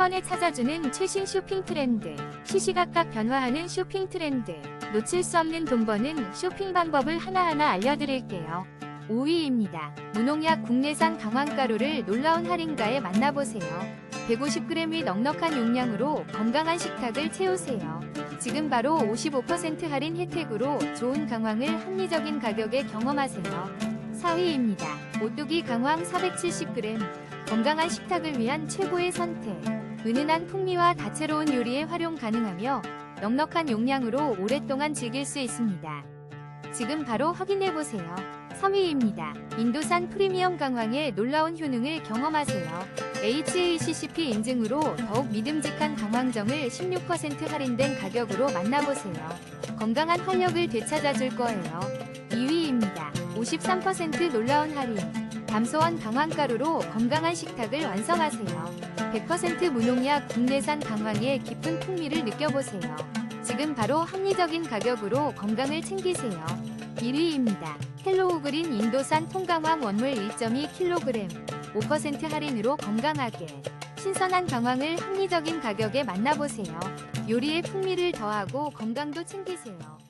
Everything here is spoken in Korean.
번에 찾아주는 최신 쇼핑 트렌드, 시시각각 변화하는 쇼핑 트렌드, 놓칠 수 없는 돈 버는 쇼핑 방법을 하나하나 알려드릴게요. 5위입니다. 무농약 국내산 강황가루를 놀라운 할인가에 만나보세요. 150g의 넉넉한 용량으로 건강한 식탁을 채우세요. 지금 바로 55% 할인 혜택으로 좋은 강황을 합리적인 가격에 경험하세요. 4위입니다. 오뚜기 강황 470g. 건강한 식탁을 위한 최고의 선택. 은은한 풍미와 다채로운 요리에 활용 가능하며 넉넉한 용량으로 오랫동안 즐길 수 있습니다. 지금 바로 확인해보세요. 3위입니다. 인도산 프리미엄 강황의 놀라운 효능을 경험하세요. HACCP 인증으로 더욱 믿음직한 강황정을 16% 할인된 가격으로 만나보세요. 건강한 활력을 되찾아줄 거예요. 2위입니다. 53% 놀라운 할인. 담소원 강황가루로 건강한 식탁을 완성하세요. 100% 무농약 국내산 강황의 깊은 풍미를 느껴보세요. 지금 바로 합리적인 가격으로 건강을 챙기세요. 1위입니다. 헬로우 그린 인도산 통강황 원물 1.2kg 5% 할인으로 건강하게 신선한 강황을 합리적인 가격에 만나보세요. 요리의 풍미를 더하고 건강도 챙기세요.